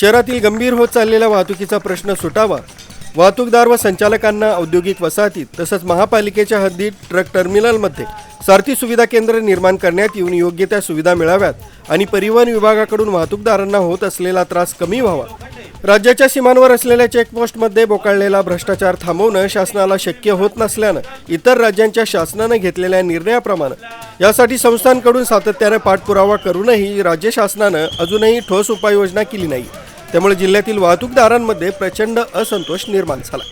शहरातील गंभीर होत चाललेल्या वाहतुकीचा प्रश्न सुटावा. वाहतूकदार व संचालकांना औद्योगिक वसाहतीत तसंच महापालिकेच्या हद्दीत ट्रक टर्मिनलमध्ये सारथी सुविधा केंद्र निर्माण करण्यात येऊन योग्य त्या सुविधा मिळाव्यात आणि परिवहन विभागाकडून वाहतूकदारांना होत असलेला त्रास कमी व्हावा. राज्याच्या सीमांवर असलेल्या चेकपोस्टमध्ये बोकाळलेला भ्रष्टाचार थांबवणं शासनाला शक्य होत नसल्यानं इतर राज्यांच्या शासनानं घेतलेल्या निर्णयाप्रमाणे यासाठी संस्थांकडून सातत्यानं पाठपुरावा करूनही राज्य शासनानं अजूनही ठोस उपाययोजना केली नाही. त्यामुळे जिल्ह्यातील वाहतूकदारांमध्ये प्रचंड असंतोष निर्माण झाला.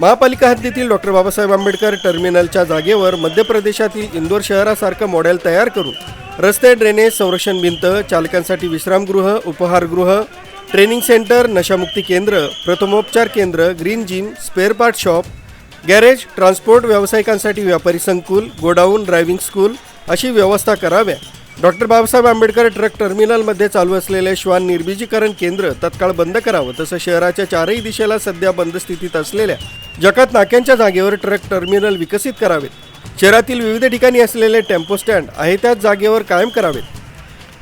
महापालिका हद्दीतील डॉक्टर बाबासाहेब आंबेडकर टर्मिनलच्या जागेवर मध्य प्रदेशातील इंदोर शहरासारखं मॉडेल तयार करून रस्ते ड्रेनेज संरक्षण भिंत चालकांसाठी विश्रामगृह उपहारगृह ट्रेनिंग सेंटर नशामुक्ती केंद्र प्रथमोपचार केंद्र green gym spare part shop garage transport व्यावसायिकांसाठी व्यापारी संकुल गोडाऊन ड्रायव्हिंग स्कूल अशी व्यवस्था कराव्या डॉक्टर बाबासाहेब आंबेडकर ट्रक टर्मिनलमध्ये चालू असलेले श्वान निर्बीजीकरण केंद्र तत्काळ बंद करावं तसं शहराच्या चारही दिशेला सध्या बंद स्थितीत असलेल्या जकात नाक्यांच्या जागेवर ट्रक टर्मिनल विकसित करावेत. शहरातील विविध ठिकाणी असलेले टेम्पो स्टँड आहे त्याच जागेवर कायम करावेत.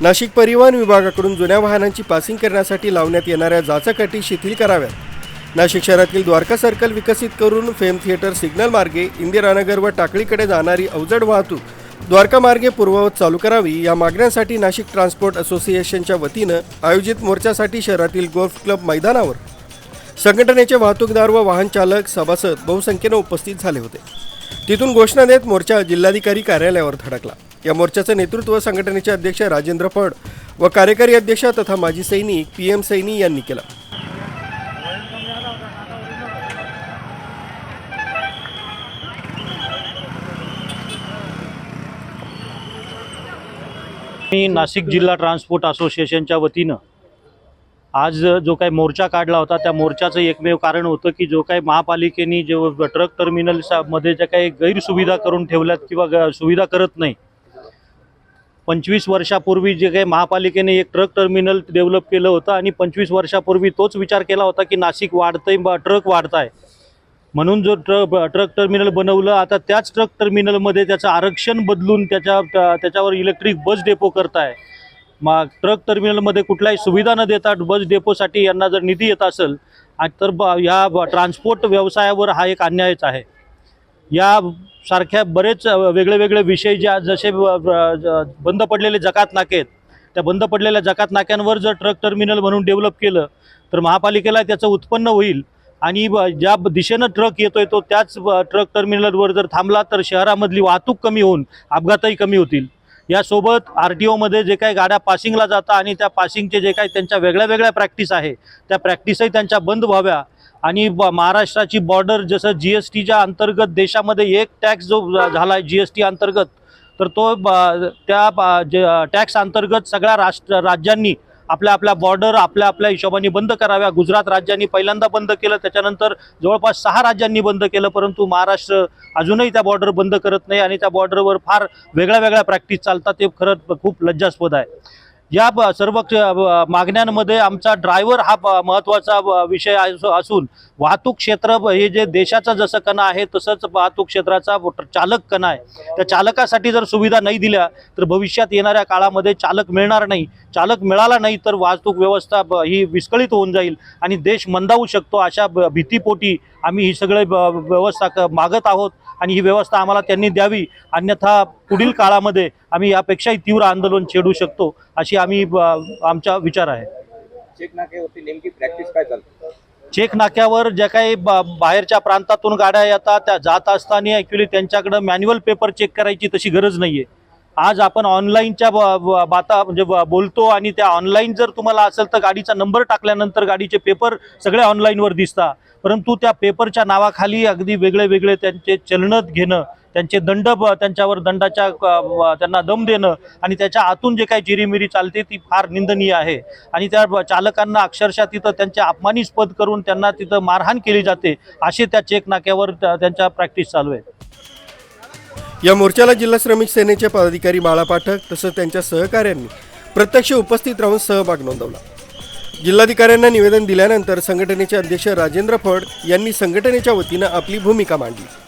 नाशिक परिवहन विभागाकडून जुन्या वाहनांची पासिंग करण्यासाठी लावण्यात येणाऱ्या जाचकटी शिथिल कराव्यात. नाशिक शहरातील द्वारका सर्कल विकसित करून फेम थिएटर सिग्नल मार्गे इंदिरानगर व टाकळीकडे जाणारी अवजड वाहतूक द्वारका मार्गे पूर्ववत चालू करावी या मागण्यांसाठी नाशिक ट्रान्सपोर्ट असोसिएशनच्या वतीनं आयोजित मोर्चासाठी शहरातील गोल्फ क्लब मैदानावर संघटनेचे वाहतूकदार व वाहन चालक सभासद बहुसंख्येनं उपस्थित झाले होते. तिथून घोषणा देत मोर्चा जिल्हाधिकारी कार्यालयावर धडकला. या मोर्चाचं नेतृत्व संघटनेचे अध्यक्ष राजेंद्र फड व कार्यकारी अध्यक्ष तथा माजी सैनिक पी एम सैनी यांनी केलं. मी नाशिक जिल्हा ट्रान्सपोर्ट असोसिएशनच्या वतीनं आज जो काही मोर्चा काढला होता त्या मोर्चाचं एकमेव कारण होतं की जो काही महापालिकेने जे ट्रक टर्मिनल्समध्ये ज्या काही गैरसुविधा करून ठेवल्यात किंवा ग- सुविधा करत नाही पंचवीस वर्षापूर्वी जे काही महापालिकेने एक ट्रक टर्मिनल डेव्हलप केलं होतं आणि पंचवीस वर्षापूर्वी तोच विचार केला होता की नाशिक वाढतंय बा ट्रक वाढताय. म्हणून जो ट्रक ट्रक टर्मिनल बनवलं आता त्याच ट्रक टर्मिनलमध्ये त्याचं आरक्षण बदलून त्याच्या त्या- त्याच्यावर इलेक्ट्रिक बस डेपो करताय. मग ट्रक टर्मिनलमध्ये कुठल्याही सुविधा न देता बस डेपोसाठी यांना जर निधी येत असेल तर ब ह्या ब- ट्रान्सपोर्ट व्यवसायावर हा एक अन्यायच आहे. या सारख्या बरेच वेगळे वेगळे विषय ज्या जसे ब- ज- बंद पडलेले जकात नाकेत आहेत त्या बंद पडलेल्या जकात नाक्यांवर जर ट्रक टर्मिनल म्हणून डेव्हलप केलं तर महापालिकेला त्याचं उत्पन्न होईल. आणि ब- ज्या दिशेनं ट्रक येतोय तो त्याच ट्रक टर्मिनलवर जर थांबला तर शहरामधली वाहतूक कमी होऊन अपघातही कमी होतील. यासोबत आर टी ओमध्ये जे काही गाड्या पासिंगला जातात आणि त्या पासिंगचे जे काही त्यांच्या वेगळ्या वेगळ्या प्रॅक्टिस आहे त्या प्रॅक्टिसही त्यांच्या बंद व्हाव्या. आणि ब- महाराष्ट्राची बॉर्डर जसं जी एस टीच्या अंतर्गत देशामध्ये एक टॅक्स जो झाला आहे जी एस टी अंतर्गत तर तो ब- त्या टॅक्स अंतर्गत सगळ्या राष्ट्र राज्यांनी आपल्या आपल्या बॉर्डर आपल्या आपल्या हिशोबाने बंद कराव्या. गुजरात राज्यांनी पहिल्यांदा बंद केलं त्याच्यानंतर जवळपास सहा राज्यांनी बंद केलं परंतु महाराष्ट्र अजूनही त्या बॉर्डर बंद करत नाही आणि त्या बॉर्डरवर फार वेगळ्या वेगळ्या प्रॅक्टिस चालतात. ते खरंच खूप लज्जास्पद आहे. या ब- सर्व मागण्यांमध्ये आमचा ड्रायव्हर हा ब- महत्त्वाचा विषय असून वाहतूक क्षेत्र ब- हे जे देशाचं जसं कणा आहे तसंच वाहतूक क्षेत्राचा चालक कणा आहे. त्या चालकासाठी जर सुविधा नाही दिल्या तर भविष्यात येणाऱ्या काळामध्ये चालक मिळणार नाही. चालक मिळाला नाही तर वाहतूक व्यवस्था ही विस्कळीत होऊन जाईल आणि देश मंदावू शकतो अशा भीतीपोटी आम्ही ही सगळे ब- व्यवस्था क- मागत आहोत आणि ही व्यवस्था आम्हाला त्यांनी द्यावी. अन्यथा पुढील काळामध्ये आम्ही यापेक्षाही तीव्र आंदोलन छेडू शकतो अशी आम्ही आमचा विचार आहे. चेक नाक्यावरती नेमकी प्रॅक्टिस काय चालते? चेक नाक्यावर ज्या काही बाहेरच्या प्रांतातून गाड्या येतात त्या जात असताना ॲक्च्युली त्यांच्याकडं मॅन्युअल पेपर चेक करायची तशी गरज नाही आहे आज आपण ऑनलाईनच्या बाता म्हणजे बोलतो आणि त्या ऑनलाईन जर तुम्हाला असेल तर गाडीचा नंबर टाकल्यानंतर गाडीचे पेपर सगळे ऑनलाईनवर दिसतात. परंतु त्या पेपरच्या नावाखाली अगदी वेगळे वेगळे त्यांचे चलनत घेणं त्यांचे दंड ब- त्यांच्यावर दंडाच्या त्यांना दम देणं आणि त्याच्या आतून जे काही चिरीमिरी चालते ती फार निंदनीय आहे. आणि त्या चालकांना अक्षरशः तिथं त्यांचे अपमानिस्पद करून त्यांना तिथं मारहाण केली जाते असे त्या चेक नाक्यावर त्या- त्यांच्या प्रॅक्टिस चालू आहे. या मोर्चाला जिल्हा श्रमिक सेनेचे पदाधिकारी बाळा पाठक तसंच त्यांच्या सहकाऱ्यांनी प्रत्यक्ष उपस्थित राहून सहभाग नोंदवला. जिल्हाधिकाऱ्यांना निवेदन दिल्यानंतर संघटनेचे अध्यक्ष राजेंद्र फड यांनी संघटनेच्या वतीनं आपली भूमिका मांडली.